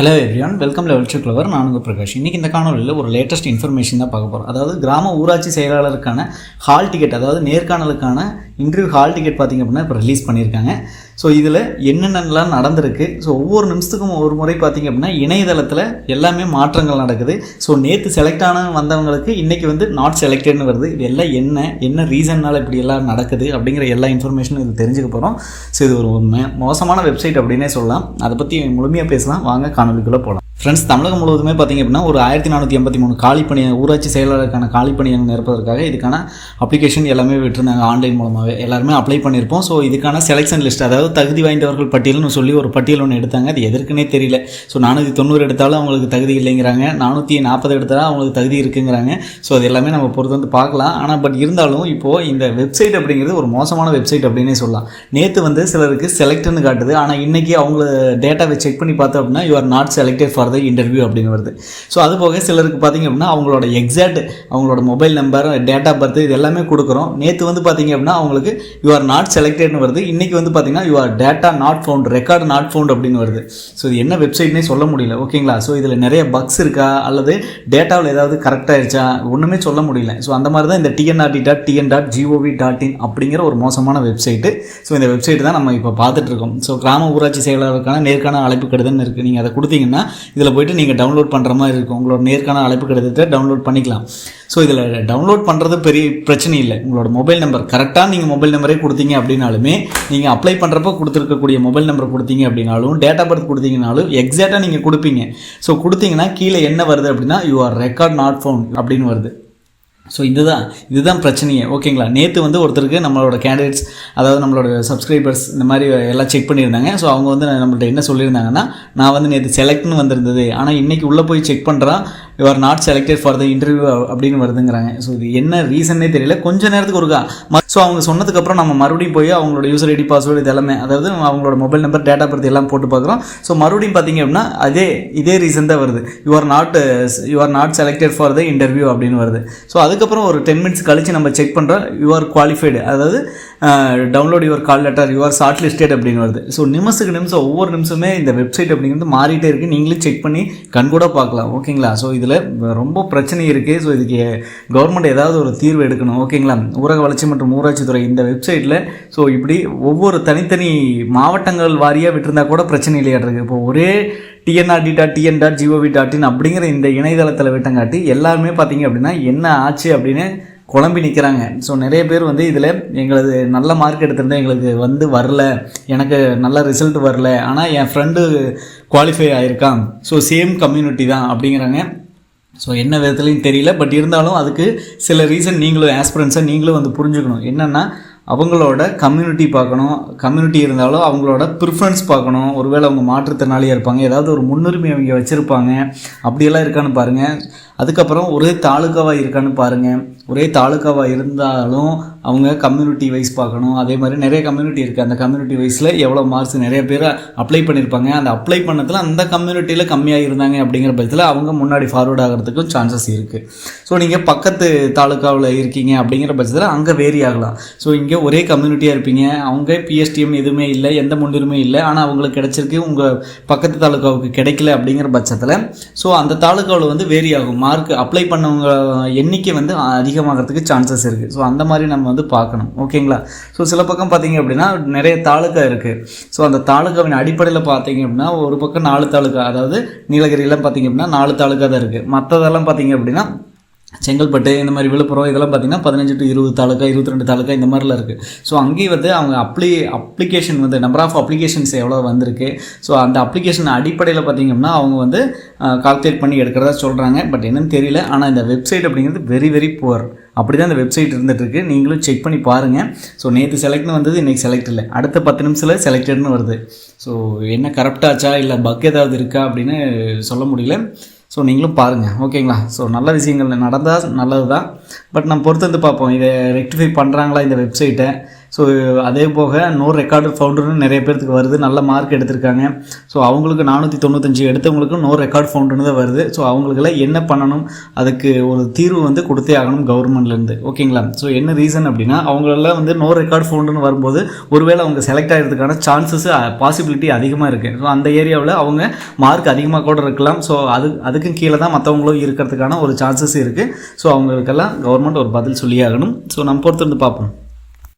Hello everyone welcome level to clever நான் உங்கள் பிரகாஷ். இன்றைக்கி இந்த காணொலியில் ஒரு லேட்டஸ்ட் இன்ஃபர்மேஷன் தான் பார்க்க போகிறோம் அதாவது கிராம ஊராட்சி செயலாளருக்கான ஹால் டிக்கெட் அதாவது நேர்காணலுக்கான இன்டர்வியூ ஹால் டிக்கெட் பார்த்திங்க அப்படின்னா இப்போ ரிலீஸ் பண்ணியிருக்காங்க. ஸோ இதில் என்னென்னலாம் நடந்திருக்கு? ஸோ ஒவ்வொரு நிமிஷத்துக்கும் ஒரு முறை பார்த்திங்க அப்படின்னா இணையதளத்தில் எல்லாமே மாற்றங்கள் நடக்குது. ஸோ நேற்று செலக்ட் ஆன வந்தவங்களுக்கு இன்றைக்கி வந்து நாட் செலக்டட்னு வருது. இது எல்லாம் என்ன? என்ன ரீசன்னால் இப்படி எல்லாம் நடக்குது? அப்படிங்கிற எல்லா இன்ஃபர்மேஷனும் இது தெரிஞ்சுக்க போகிறோம் ஸோ இது ஒரு உண்மை மோசமான வெப்சைட் அப்படின்னே சொல்லலாம். அதை பற்றி முழுமையாக பேசலாம். வாங்க காணொலிக்குள்ளே போகலாம் ஃப்ரெண்ட்ஸ் தமிழகம் முழுவதுமே பார்த்திங்க அப்படின்னா ஒரு ஆயிரத்தி நானூற்றி எண்பத்தி மூணு காலி ஊராட்சி செயலாளருக்கான காலி நிரப்பதற்காக இதுக்கான அப்ளிகேஷன் எல்லாமே விட்டுருந்தாங்க ஆன்லைன் மூலமாகவே எல்லாருமே அப்ளை பண்ணியிருப்போம். ஸோ இதுக்கான செலெக்ஷன் லிஸ்ட் அதாவது தகுதி வாய்ந்தவர்கள் பட்டியல்னு சொல்லி ஒரு பட்டியல் ஒன்று எடுத்தாங்க. அது எதற்குனே தெரியல. ஸோ நானூற்றி தொண்ணூறு எடுத்தாலும் அவங்களுக்கு தகுதி இல்லைங்கிறாங்க. நானூற்றி நாற்பது எடுத்தாலும் அவங்களுக்கு தகுதி இருக்குங்கிறாங்க. ஸோ அது எல்லாமே நம்ம பொறுத்து வந்து பார்க்கலாம். ஆனால் பட் இருந்தாலும் இப்போது இந்த வெப்சைட் அப்படிங்கிறது ஒரு மோசமான வெப்சைட் அப்படின்னே சொல்லலாம். நேற்று வந்து சிலருக்கு செலக்ட்னு காட்டுது. ஆனால் இன்றைக்கி அவங்கள டேட்டாவை செக் பண்ணி பார்த்தோம் அப்படின்னா you are not selected for the interview அப்படின்னு வருது. ஸோ அது போக சிலருக்கு பார்த்தீங்க அப்படின்னா அவங்களோட எக்ஸாக்ட் அவங்களோட mobile number date of birth இது எல்லாமே கொடுக்குறோம். நேற்று வந்து பார்த்தீங்க அப்படின்னா அவங்களுக்கு யூ ஆர் நாட் செலக்டட்னு வருது. இன்றைக்கி வந்து பார்த்தீங்கன்னா you are data not found record not found அப்படின்னு வருது. ஸோ இது என்ன வெப்சைட்னே சொல்ல முடியல ஓகேங்களா ஸோ இதில் நிறைய பக்ஸ் இருக்கா? அல்லது டேட்டாவில் ஏதாவது கரெக்டாகிடுச்சா ஒன்றுமே சொல்ல முடியல. ஸோ அந்த மாதிரி தான் இந்த TNRD dot TN dot GOV dot in அப்படிங்கிற ஒரு மோசமான வெப்சைட்டு ஸோ இந்த வெப்சைட் தான் நம்ம இப்போ பார்த்துட்டு இருக்கோம். ஸோ கிராம ஊராட்சி செயலாளருக்கான நேர்காண அழைப்பு கடிதம்னு இருக்குது நீங்கள் அதை கொடுத்தீங்கன்னா இதில் போயிட்டு நீங்கள் டவுன்லோட் பண்ணுற மாதிரி இருக்கும். உங்களோட நேர்காண அழைப்பு கடிதத்தை டவுன்லோட் பண்ணிக்கலாம். ஸோ இதில் டவுன்லோட் பண்ணுறது பெரிய பிரச்சனை இல்லை. உங்களோட மொபைல் நம்பர் கரெக்டாக நீங்கள் மொபைல் நம்பரே கொடுத்தீங்க அப்படின்னாலுமே நீங்கள் அப்ளை பண்ணுறப்போ கொடுத்துருக்கக்கூடிய மொபைல் நம்பர் கொடுத்தீங்க அப்படின்னாலும் டேட் ஆஃப் பர்த் கொடுத்தீங்கனாலும் எக்ஸாக்டாக நீங்கள் கொடுப்பீங்க. ஸோ கொடுத்தீங்கன்னா கீழே என்ன வருது அப்படின்னா you are record not found அப்படின்னு வருது. ஸோ இதுதான் இதுதான் பிரச்சனையே. ஓகேங்களா? நேற்று வந்து ஒருத்தருக்கு நம்மளோட கேண்டிடேட்ஸ் அதாவது நம்மளோட சப்ஸ்கிரைபர்ஸ் இந்த மாதிரி எல்லாம் செக் பண்ணியிருந்தாங்க. ஸோ அவங்க வந்து நம்மள்ட்ட என்ன சொல்லியிருந்தாங்கன்னா நான் வந்து நேற்று செலக்ட்னு வந்திருந்தது. ஆனால் இன்றைக்கி உள்ளே போய் செக் பண்ணுறான் you are not selected for the interview அப்படின்னு வருதுங்கிறாங்க. ஸோ இது என்ன ரீசன்னே தெரியல. கொஞ்ச நேரத்துக்கு ஒருக்கா. ஸோ அவங்க சொன்னதுக்கப்புறம் நம்ம மறுபடியும் போய் அவங்களோட யூசர் ஐடி பாஸ்வேர்டு இது எல்லாமே அதாவது அவங்களோட மொபைல் நம்பர் டேட்டா பர்த் எல்லாம் போட்டு பார்க்குறோம். ஸோ மறுபடியும் பார்த்தீங்க அப்படின்னா அதே இதே ரீசன் தான் வருது. You are not you are not selected for the interview அப்படின்னு வருது. ஸோ அதுக்கப்புறம் ஒரு டென் மினிட்ஸ் கழித்து நம்ம செக் பண்ணுறோம் யூ ஆர் குவாலிஃபைடு அதாவது download your call letter your short listed அப்படின்னு வருது. ஸோ நிமிஷத்துக்கு நிமிஷம் ஒவ்வொரு நிமிஷமே இந்த வெப்சைட் அப்படிங்கிறது மாறிட்டே இருக்குது நீங்களே செக் பண்ணி கண்கூட பார்க்கலாம். ஓகேங்களா ஸோ இதில் ரொம்ப பிரச்சனை இருக்குது ஸோ இதுக்கு கவர்மெண்ட் ஏதாவது ஒரு தீர்வு எடுக்கணும். ஓகேங்களா ஊரக வளர்ச்சி மற்றும் ஊராட்சித்துறை இந்த வெப்சைட்டில் ஸோ இப்படி ஒவ்வொரு தனித்தனி மாவட்டங்கள் வாரியாக விட்டிருந்தா கூட பிரச்சனை இல்லையாட்டிருக்கு. இப்போ ஒரே TNRD dot TN dot GOV dot in அப்படிங்கிற இந்த இணையதளத்தில் விட்டங்காட்டி எல்லாருமே பார்த்தீங்க அப்படின்னா என்ன ஆச்சு அப்படின்னு குழம்பி நிற்கிறாங்க ஸோ நிறைய பேர் வந்து இதில் எங்களது நல்ல மார்க் எடுத்திருந்தால் எங்களுக்கு வந்து வரல. எனக்கு நல்ல ரிசல்ட் வரல. ஆனால் என் ஃப்ரெண்டு குவாலிஃபை ஆகிருக்கான் ஸோ சேம் கம்யூனிட்டி தான் அப்படிங்கிறாங்க. ஸோ என்ன விதத்துலையும் தெரியல பட் இருந்தாலும் அதுக்கு சில ரீசன் நீங்களும் ஆஸ்பிரன்ஸை நீங்களும் வந்து புரிஞ்சுக்கணும். என்னென்னா அவங்களோட கம்யூனிட்டி பார்க்கணும். கம்யூனிட்டி இருந்தாலும் அவங்களோட ப்ரிஃபரன்ஸ் பார்க்கணும். ஒருவேளை அவங்க மாற்றுத்திறனாளியாக இருப்பாங்க. ஏதாவது ஒரு முன்னுரிமை அவங்க வச்சுருப்பாங்க. அப்படியெல்லாம் இருக்கான்னு பாருங்கள் அதுக்கப்புறம் ஒரே தாலுக்காவாக இருக்கான்னு பாருங்கள் ஒரே தாலுக்காவாக இருந்தாலும் அவங்க கம்யூனிட்டி வைஸ் பார்க்கணும். அதே மாதிரி நிறைய கம்யூனிட்டி இருக்குது அந்த கம்யூனிட்டி வைஸில் எவ்வளோ மார்க்ஸ் நிறைய பேர் அப்ளை பண்ணியிருப்பாங்க அந்த அப்ளை பண்ணதில் அந்த கம்யூனிட்டியில் கம்மியாக இருந்தாங்க அப்படிங்கிற பட்சத்தில் அவங்க முன்னாடி ஃபார்வர்ட் ஆகிறதுக்கும் சான்சஸ் இருக்குது ஸோ நீங்கள் பக்கத்து தாலுக்காவில் இருக்கீங்க அப்படிங்கிற பட்சத்தில் அங்கே வேரி ஆகலாம். ஸோ இங்கே ஒரே கம்யூனிட்டியாக இருப்பீங்க. அவங்க பிஎஸ்டிஎம் எதுவுமே இல்லை எந்த முன்னுரிமையும் இல்லை. ஆனால் அவங்களுக்கு கிடச்சிருக்கு. உங்கள் பக்கத்து தாலுக்காவுக்கு கிடைக்கல அப்படிங்கிற பட்சத்தில். ஸோ அந்த தாலுக்காவில் வந்து வேரி ஆகும்? மார்க் அப்ளை பண்ணவங்க எண்ணிக்கை வந்து அதிகமாகிறதுக்கு சான்சஸ் இருக்குது ஸோ அந்த மாதிரி நம்ம வந்து பார்க்கணும். ஓகேங்களா ஸோ சில பக்கம் பார்த்தீங்க அப்படின்னா நிறைய தாலுக்கா இருக்குது ஸோ அந்த தாலுக்காவின் அடிப்படையில் பார்த்தீங்க அப்படின்னா ஒரு பக்கம் நாலு தாலுக்கா அதாவது நீலகிரிலாம் பார்த்தீங்க அப்படின்னா நாலு தாலுக்கா தான் இருக்குது மற்றதெல்லாம் பார்த்தீங்க அப்படின்னா செங்கல்பட்டு இந்த மாதிரி விழுப்புரம் இதெல்லாம் பார்த்தீங்கன்னா பதினஞ்சு டு இருபது தாலுக்கா இருபத்தி ரெண்டு தாலுக்கா இந்த மாதிரிலாம் இருக்குது ஸோ அங்கேயும் வந்து அவங்க அப்ளி அப்ளிகேஷன் வந்து நம்பர் ஆஃப் அப்ளிகேஷன்ஸ் எவ்வளோ வந்திருக்கு. ஸோ அந்த அப்ளிகேஷன் அடிப்படையில் பார்த்தீங்கன்னா அவங்க வந்து கால்குலேட் பண்ணி எடுக்கிறதா சொல்கிறாங்க பட் என்னன்னு தெரியல. ஆனால் இந்த வெப்சைட் அப்படிங்கிறது வெரி வெரி புவர் அப்படி தான் இந்த வெப்சைட் இருந்துகிட்ருக்கு நீங்களும் செக் பண்ணி பாருங்கள் ஸோ நேற்று செலக்ட்னு வந்தது இன்றைக்கி செலக்ட் இல்லை. அடுத்த பத்து நிமிஷத்தில் செலக்டட்னு வருது. ஸோ என்ன கரெக்டாச்சா இல்லை பக் ஏதாவது இருக்கா? அப்படின்னு சொல்ல முடியல. ஸோ நீங்களும் பாருங்கள் ஓகேங்களா? ஸோ நல்ல விஷயங்கள் நடந்தால் நல்லது தான் பட் நம்ம பொறுத்து வந்து பார்ப்போம் இதை ரெக்டிஃபை பண்ணுறாங்களா இந்த வெப்சைட்டை ஸோ அதே போக நோ ரெக்கார்டு ஃபவுண்டர்னு நிறைய பேர்த்துக்கு வருது. நல்ல மார்க் எடுத்திருக்காங்க. ஸோ அவங்களுக்கு நானூற்றி தொண்ணூத்தஞ்சு எடுத்தவங்களுக்கு நோ ரெக்கார்டு ஃபவுண்டர்னு தான் வருது. ஸோ அவங்களுக்கெல்லாம் என்ன பண்ணணும்? அதுக்கு ஒரு தீர்வு வந்து கொடுத்தே ஆகணும் கவர்மெண்ட்லேருந்து ஓகேங்களா ஸோ என்ன ரீசன் அப்படின்னா அவங்களெல்லாம் வந்து நோ ரெக்கார்டு ஃபவுண்டுன்னு வரும்போது ஒருவேளை அவங்க செலக்ட் ஆகிறதுக்கான சான்சஸ் பாசிபிலிட்டி அதிகமாக இருக்குது ஸோ அந்த ஏரியாவில் அவங்க மார்க் அதிகமாக கூட இருக்கலாம். ஸோ அது அதுக்கும் கீழே தான் மற்றவங்களும் இருக்கிறதுக்கான ஒரு சான்சஸ் இருக்குது ஸோ அவங்களுக்கெல்லாம் கவர்மெண்ட் ஒரு பதில் சொல்லியாகணும் ஸோ நம்ம பொறுத்து வந்து பார்ப்போம்.